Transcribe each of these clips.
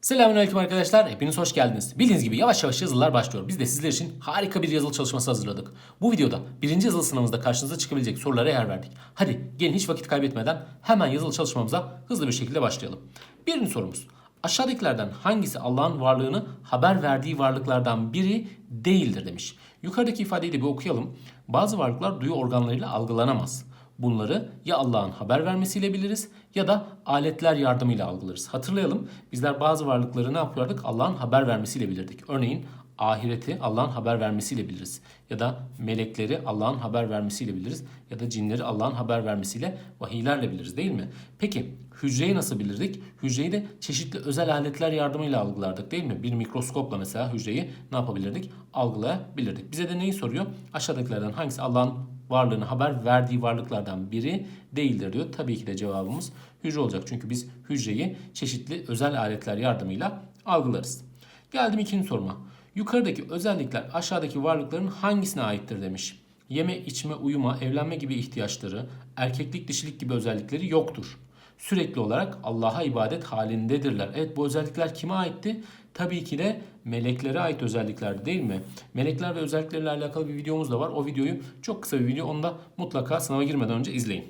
Selamünaleyküm arkadaşlar. Hepiniz hoş geldiniz. Bildiğiniz gibi yavaş yavaş yazılılar başlıyor. Biz de sizler için harika bir yazılı çalışması hazırladık. Bu videoda birinci yazılı sınavımızda karşınıza çıkabilecek sorulara yer verdik. Hadi gelin hiç vakit kaybetmeden hemen yazılı çalışmamıza hızlı bir şekilde başlayalım. Birinci sorumuz. Aşağıdakilerden hangisi Allah'ın varlığını haber verdiği varlıklardan biri değildir demiş. Yukarıdaki ifadeyi de bir okuyalım. Bazı varlıklar duyu organlarıyla algılanamaz. Bunları ya Allah'ın haber vermesiyle biliriz ya da aletler yardımıyla algılarız. Hatırlayalım bizler bazı varlıkları ne yapıyorduk? Allah'ın haber vermesiyle bilirdik. Örneğin ahireti Allah'ın haber vermesiyle biliriz. Ya da melekleri Allah'ın haber vermesiyle biliriz. Ya da cinleri Allah'ın haber vermesiyle vahiylerle biliriz değil mi? Peki hücreyi nasıl bilirdik? Hücreyi de çeşitli özel aletler yardımıyla algılardık değil mi? Bir mikroskopla mesela hücreyi ne yapabilirdik? Algılayabilirdik. Bize de neyi soruyor? Aşağıdakilerden hangisi Allah'ın varlığını haber verdiği varlıklardan biri değildir diyor. Tabii ki de cevabımız hücre olacak. Çünkü biz hücreyi çeşitli özel aletler yardımıyla algılarız. Geldim ikinci soruma. Yukarıdaki özellikler aşağıdaki varlıkların hangisine aittir demiş. Yeme, içme, uyuma, evlenme gibi ihtiyaçları, erkeklik, dişilik gibi özellikleri yoktur. Sürekli olarak Allah'a ibadet halindedirler. Evet bu özellikler kime aitti? Tabii ki de meleklere ait özelliklerdi değil mi? Melekler ve özellikleriyle alakalı bir videomuz da var. O videoyu çok kısa bir video. Onu da mutlaka sınava girmeden önce izleyin.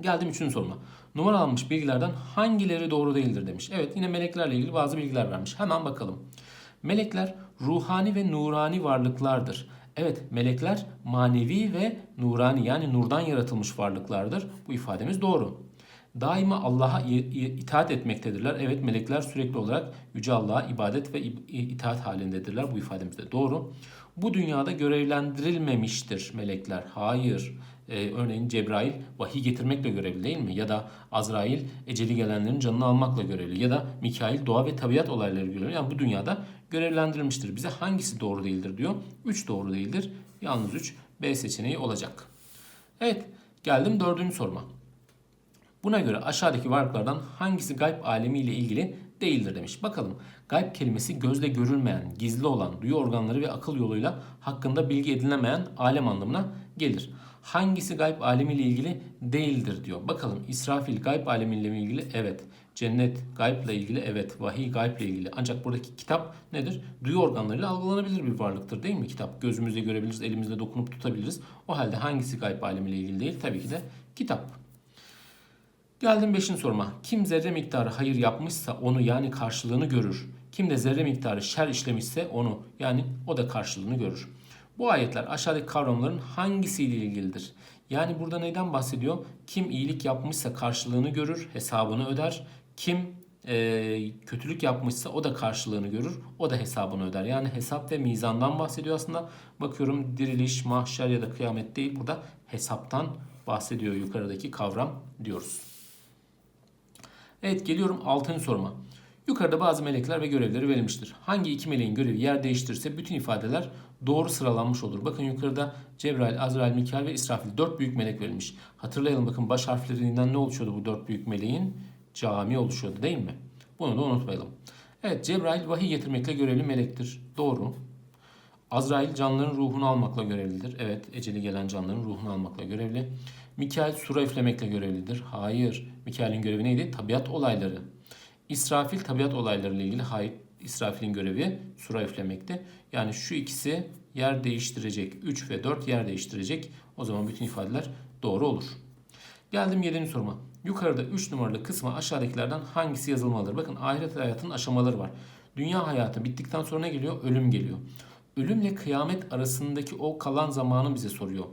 Geldim üçüncü soruma. Numara almış bilgilerden hangileri doğru değildir demiş. Evet yine meleklerle ilgili bazı bilgiler vermiş. Hemen bakalım. Melekler ruhani ve nurani varlıklardır. Evet melekler manevi ve nurani yani nurdan yaratılmış varlıklardır. Bu ifademiz doğru. Daima Allah'a itaat etmektedirler. Evet melekler sürekli olarak Yüce Allah'a ibadet ve itaat halindedirler. Bu ifademiz de doğru. Bu dünyada görevlendirilmemiştir melekler. Hayır. Ee, örneğin Cebrail vahiy getirmekle görevli değil mi? Ya da Azrail eceli gelenlerin canını almakla görevli. Ya da Mikail doğa ve tabiat olayları görevli. Yani bu dünyada görevlendirilmiştir. Bize hangisi doğru değildir diyor. 3 doğru değildir. Yalnız 3 B seçeneği olacak. Evet geldim dördüncü soruma. Buna göre aşağıdaki varlıklardan hangisi gayb alemi ile ilgili değildir demiş. Bakalım gayb kelimesi gözle görülmeyen, gizli olan, duyu organları ve akıl yoluyla hakkında bilgi edinilemeyen alem anlamına gelir. Hangisi gayb alemiyle ilgili değildir diyor. Bakalım İsrafil gayb alemiyle ilgili evet. Cennet gayble ilgili evet. Vahiy gayble ilgili. Ancak buradaki kitap nedir? Duyu organlarıyla algılanabilir bir varlıktır değil mi kitap? Gözümüzle görebiliriz, elimizle dokunup tutabiliriz. O halde hangisi gayb alemiyle ilgili değil? Tabii ki de kitap. Geldim 5. soruma. Kim zerre miktarı hayır yapmışsa onu yani karşılığını görür. Kim de zerre miktarı şer işlemişse onu yani o da karşılığını görür. Bu ayetler aşağıdaki kavramların hangisiyle ilgilidir? Yani burada neyden bahsediyor? Kim iyilik yapmışsa karşılığını görür, hesabını öder. Kim e, kötülük yapmışsa o da karşılığını görür, o da hesabını öder. Yani hesap ve mizandan bahsediyor aslında. Bakıyorum diriliş, mahşer ya da kıyamet değil burada hesaptan bahsediyor yukarıdaki kavram diyoruz. Evet geliyorum 6. soruma. Yukarıda bazı melekler ve görevleri verilmiştir. Hangi iki meleğin görevi yer değiştirirse bütün ifadeler doğru sıralanmış olur. Bakın yukarıda Cebrail, Azrail, Mikail ve İsrafil dört büyük melek verilmiş. Hatırlayalım bakın baş harflerinden ne oluşuyordu bu dört büyük meleğin? Cami oluşuyordu değil mi? Bunu da unutmayalım. Evet Cebrail vahiy getirmekle görevli melektir. Doğru. Azrail canlıların ruhunu almakla görevlidir. Evet eceli gelen canlıların ruhunu almakla görevli. Mikail sura üflemekle görevlidir. Hayır. Mikail'in görevi neydi? Tabiat olayları. İsrafil tabiat olayları ile ilgili. Hayır. İsrafil'in görevi sura üflemekti. Yani şu ikisi yer değiştirecek. 3 ve 4 yer değiştirecek. O zaman bütün ifadeler doğru olur. Geldim 7. soruma. Yukarıda 3 numaralı kısma aşağıdakilerden hangisi yazılmalıdır? Bakın ahiret hayatının aşamaları var. Dünya hayatı bittikten sonra ne geliyor? Ölüm geliyor. Ölümle kıyamet arasındaki o kalan zamanı bize soruyor.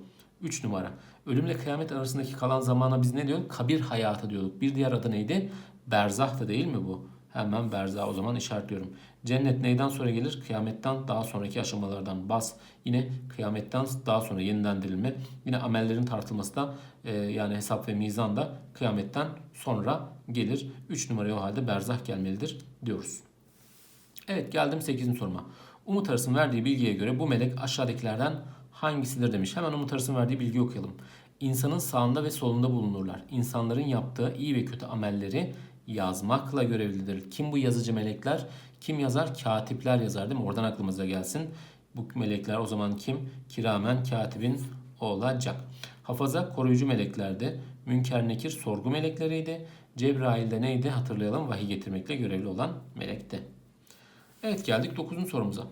3 numara. Ölümle kıyamet arasındaki kalan zamana biz ne diyoruz? Kabir hayatı diyorduk. Bir diğer adı neydi? Berzahtı değil mi bu? Hemen berzah o zaman işaretliyorum. Cennet neyden sonra gelir? Kıyametten daha sonraki aşamalardan bas. Yine kıyametten daha sonra yeniden dirilme. Yine amellerin tartılması da e, yani hesap ve mizan da kıyametten sonra gelir. 3 numaraya o halde berzah gelmelidir diyoruz. Evet geldim 8. soruma. Umut Aras'ın verdiği bilgiye göre bu melek aşağıdakilerden hangisidir demiş. Hemen Umut Aras'ın verdiği bilgiyi okuyalım. İnsanın sağında ve solunda bulunurlar. İnsanların yaptığı iyi ve kötü amelleri yazmakla görevlidir. Kim bu yazıcı melekler? Kim yazar? Katipler yazar değil mi? Oradan aklımıza gelsin. Bu melekler o zaman kim? Kiramen katibin olacak. Hafaza koruyucu meleklerdi. Münker nekir sorgu melekleriydi. Cebrail de neydi hatırlayalım vahiy getirmekle görevli olan melekti. Evet geldik 9. sorumuza.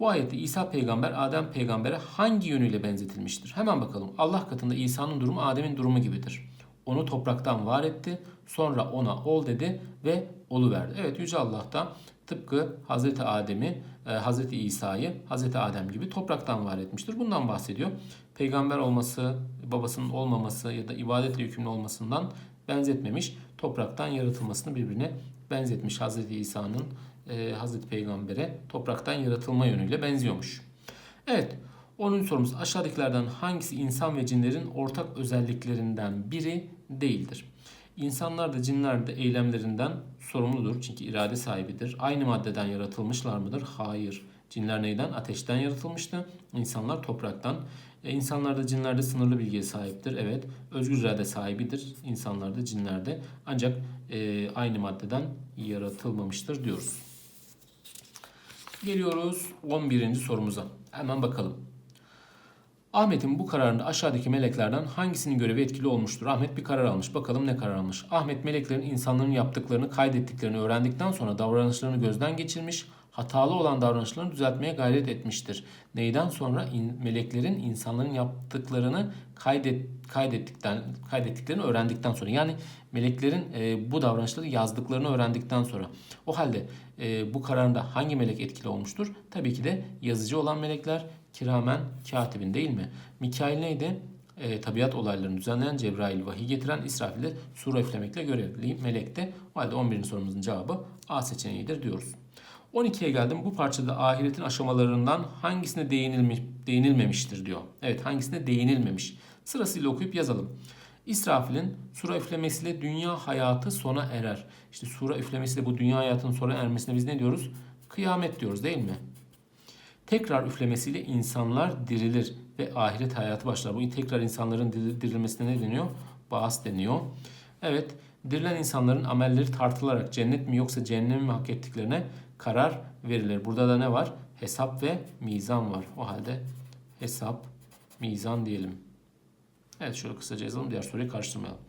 Bu ayette İsa peygamber Adem peygambere hangi yönüyle benzetilmiştir? Hemen bakalım. Allah katında İsa'nın durumu Adem'in durumu gibidir. Onu topraktan var etti. Sonra ona ol dedi ve olu verdi. Evet Yüce Allah da tıpkı Hazreti Adem'i, e, Hazreti İsa'yı Hazreti Adem gibi topraktan var etmiştir. Bundan bahsediyor. Peygamber olması, babasının olmaması ya da ibadetle yükümlü olmasından benzetmemiş. Topraktan yaratılmasını birbirine benzetmiş Hazreti İsa'nın e, Hazreti Peygamber'e topraktan yaratılma yönüyle benziyormuş. Evet, 10. sorumuz aşağıdakilerden hangisi insan ve cinlerin ortak özelliklerinden biri değildir? İnsanlar da cinler de eylemlerinden sorumludur çünkü irade sahibidir. Aynı maddeden yaratılmışlar mıdır? Hayır. Cinler neyden? Ateşten yaratılmıştı. İnsanlar topraktan. E, insanlar da cinler de sınırlı bilgiye sahiptir. Evet. Özgür irade sahibidir. İnsanlar da cinler de. Ancak e, aynı maddeden yaratılmamıştır diyoruz. Geliyoruz 11. sorumuza. Hemen bakalım. Ahmet'in bu kararında aşağıdaki meleklerden hangisinin görevi etkili olmuştur? Ahmet bir karar almış. Bakalım ne karar almış? Ahmet meleklerin insanların yaptıklarını, kaydettiklerini öğrendikten sonra davranışlarını gözden geçirmiş, hatalı olan davranışlarını düzeltmeye gayret etmiştir. Neyden sonra in, meleklerin insanların yaptıklarını kaydet, kaydettikten kaydettiklerini öğrendikten sonra yani meleklerin e, bu davranışları yazdıklarını öğrendikten sonra. O halde e, bu kararında hangi melek etkili olmuştur? Tabii ki de yazıcı olan melekler kiramen katibin değil mi? Mikail neydi? E, tabiat olaylarını düzenleyen Cebrail vahiy getiren İsrafil de sura üflemekle görevli melekti. O halde 11. sorumuzun cevabı A seçeneğidir diyoruz. 12'ye geldim. Bu parçada ahiretin aşamalarından hangisine değinilmiş, değinilmemiştir diyor. Evet hangisine değinilmemiş. Sırasıyla okuyup yazalım. İsrafil'in sura üflemesiyle dünya hayatı sona erer. İşte sura üflemesiyle bu dünya hayatının sona ermesine biz ne diyoruz? Kıyamet diyoruz değil mi? Tekrar üflemesiyle insanlar dirilir ve ahiret hayatı başlar. Bu tekrar insanların dirilmesine ne deniyor? Bağız deniyor. Evet, dirilen insanların amelleri tartılarak cennet mi yoksa cehennem mi hak ettiklerine karar verilir. Burada da ne var? Hesap ve mizan var. O halde hesap, mizan diyelim. Evet şöyle kısaca yazalım. Diğer soruyu karıştırmayalım.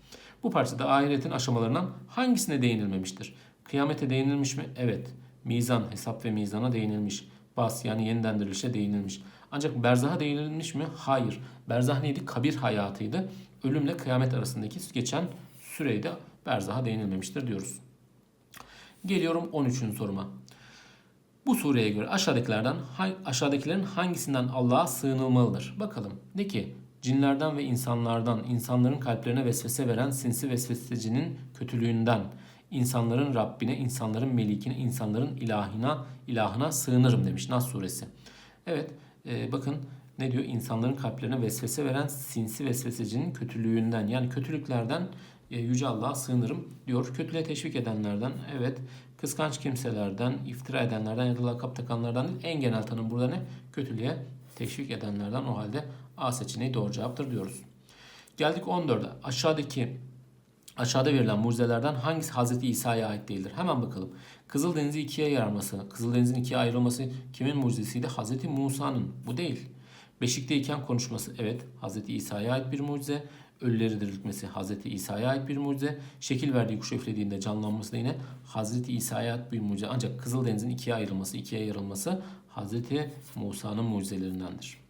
Bu parçada ahiretin aşamalarından hangisine değinilmemiştir? Kıyamete değinilmiş mi? Evet. Mizan, hesap ve mizana değinilmiş. Bas yani yeniden dirilişe değinilmiş. Ancak berzaha değinilmiş mi? Hayır. Berzah neydi? Kabir hayatıydı. Ölümle kıyamet arasındaki geçen süreyde berzaha değinilmemiştir diyoruz. Geliyorum 13. soruma. Bu sureye göre aşağıdakilerden aşağıdakilerin hangisinden Allah'a sığınılmalıdır? Bakalım. De ki cinlerden ve insanlardan, insanların kalplerine vesvese veren sinsi vesvesecinin kötülüğünden, insanların Rabbine, insanların melikine, insanların ilahına, ilahına sığınırım demiş Nas suresi. Evet, e, bakın ne diyor? İnsanların kalplerine vesvese veren sinsi vesvesecinin kötülüğünden yani kötülüklerden e, Yüce Allah'a sığınırım diyor. Kötülüğe teşvik edenlerden, evet kıskanç kimselerden, iftira edenlerden ya da lakap takanlardan değil. En genel tanım burada ne? Kötülüğe teşvik edenlerden o halde A seçeneği doğru cevaptır diyoruz. Geldik 14'e. Aşağıdaki aşağıda verilen mucizelerden hangisi Hazreti İsa'ya ait değildir? Hemen bakalım. Kızıldeniz'i ikiye yarması, Kızıldeniz'in ikiye ayrılması kimin mucizesiydi? Hazreti Musa'nın. Bu değil. Beşikteyken konuşması evet Hazreti İsa'ya ait bir mucize. Ölüleri diriltmesi Hazreti İsa'ya ait bir mucize. Şekil verdiği kuş üflediğinde canlanması da yine Hazreti İsa'ya ait bir mucize. Ancak Kızıldeniz'in ikiye ayrılması, ikiye yarılması Hazreti Musa'nın mucizelerindendir.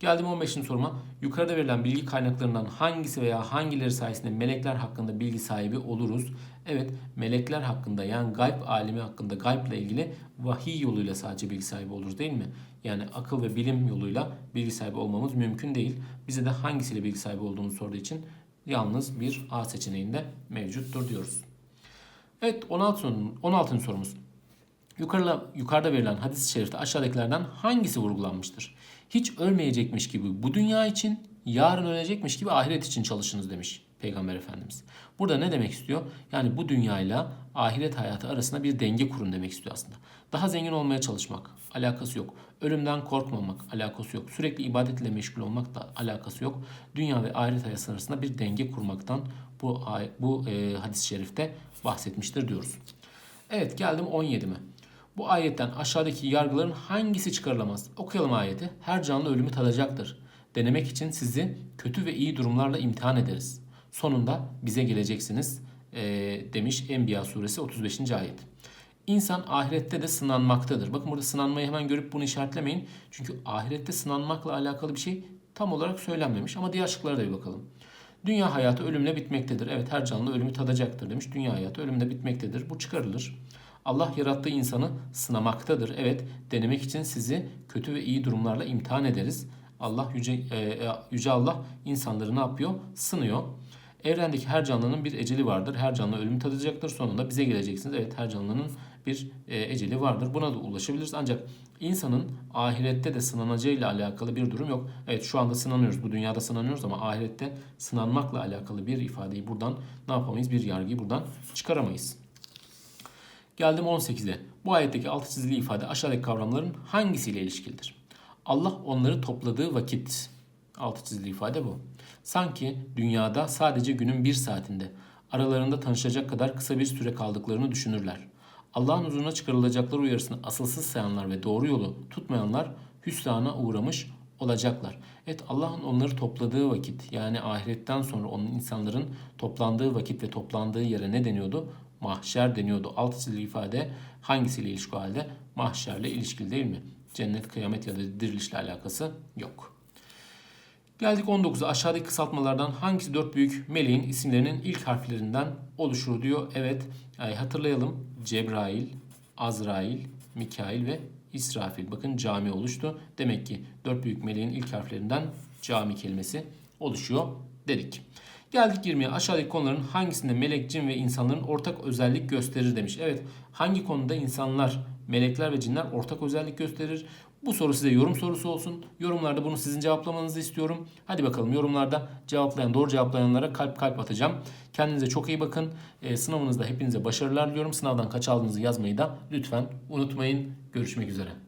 Geldim 15. soruma. Yukarıda verilen bilgi kaynaklarından hangisi veya hangileri sayesinde melekler hakkında bilgi sahibi oluruz? Evet, melekler hakkında yani gayb alemi hakkında gayb ile ilgili vahiy yoluyla sadece bilgi sahibi oluruz değil mi? Yani akıl ve bilim yoluyla bilgi sahibi olmamız mümkün değil. Bize de hangisiyle bilgi sahibi olduğunu sorduğu için yalnız bir A seçeneğinde mevcuttur diyoruz. Evet 16. 16. sorumuz. Yukarıda, yukarıda verilen hadis-i şerifte aşağıdakilerden hangisi vurgulanmıştır? Hiç ölmeyecekmiş gibi bu dünya için, yarın ölecekmiş gibi ahiret için çalışınız demiş Peygamber Efendimiz. Burada ne demek istiyor? Yani bu dünyayla ahiret hayatı arasında bir denge kurun demek istiyor aslında. Daha zengin olmaya çalışmak alakası yok. Ölümden korkmamak alakası yok. Sürekli ibadetle meşgul olmak da alakası yok. Dünya ve ahiret hayatı arasında bir denge kurmaktan bu bu e, hadis-i şerifte bahsetmiştir diyoruz. Evet geldim 17'me. Bu ayetten aşağıdaki yargıların hangisi çıkarılamaz? Okuyalım ayeti. Her canlı ölümü tadacaktır. Denemek için sizi kötü ve iyi durumlarla imtihan ederiz. Sonunda bize geleceksiniz. e, demiş Enbiya suresi 35. ayet. İnsan ahirette de sınanmaktadır. Bakın burada sınanmayı hemen görüp bunu işaretlemeyin. Çünkü ahirette sınanmakla alakalı bir şey tam olarak söylenmemiş. Ama diğer şıklara da bir bakalım. Dünya hayatı ölümle bitmektedir. Evet her canlı ölümü tadacaktır demiş. Dünya hayatı ölümle bitmektedir. Bu çıkarılır. Allah yarattığı insanı sınamaktadır. Evet denemek için sizi kötü ve iyi durumlarla imtihan ederiz. Allah yüce, e, yüce Allah insanları ne yapıyor? Sınıyor. Evrendeki her canlının bir eceli vardır. Her canlı ölüm tadacaktır. Sonunda bize geleceksiniz. Evet her canlının bir e, eceli vardır. Buna da ulaşabiliriz. Ancak insanın ahirette de sınanacağıyla alakalı bir durum yok. Evet şu anda sınanıyoruz. Bu dünyada sınanıyoruz ama ahirette sınanmakla alakalı bir ifadeyi buradan ne yapamayız? Bir yargıyı buradan çıkaramayız. Geldim 18'e. Bu ayetteki altı çizili ifade aşağıdaki kavramların hangisiyle ilişkilidir? Allah onları topladığı vakit. Altı çizili ifade bu. Sanki dünyada sadece günün bir saatinde aralarında tanışacak kadar kısa bir süre kaldıklarını düşünürler. Allah'ın huzuruna çıkarılacakları uyarısını asılsız sayanlar ve doğru yolu tutmayanlar hüsrana uğramış olacaklar. Evet Allah'ın onları topladığı vakit yani ahiretten sonra onun insanların toplandığı vakit ve toplandığı yere ne deniyordu? Mahşer deniyordu. Alt çizili ifade hangisiyle ilişki halde? Mahşerle ilişkili değil mi? Cennet, kıyamet ya da dirilişle alakası yok. Geldik 19'a. Aşağıdaki kısaltmalardan hangisi dört büyük meleğin isimlerinin ilk harflerinden oluşur diyor. Evet hatırlayalım. Cebrail, Azrail, Mikail ve İsrafil. Bakın cami oluştu. Demek ki dört büyük meleğin ilk harflerinden cami kelimesi oluşuyor dedik. Geldik 20'ye. Aşağıdaki konuların hangisinde melek, cin ve insanların ortak özellik gösterir demiş. Evet hangi konuda insanlar, melekler ve cinler ortak özellik gösterir? Bu soru size yorum sorusu olsun. Yorumlarda bunu sizin cevaplamanızı istiyorum. Hadi bakalım yorumlarda cevaplayan, doğru cevaplayanlara kalp kalp atacağım. Kendinize çok iyi bakın. Ee, sınavınızda hepinize başarılar diliyorum. Sınavdan kaç aldığınızı yazmayı da lütfen unutmayın. Görüşmek üzere.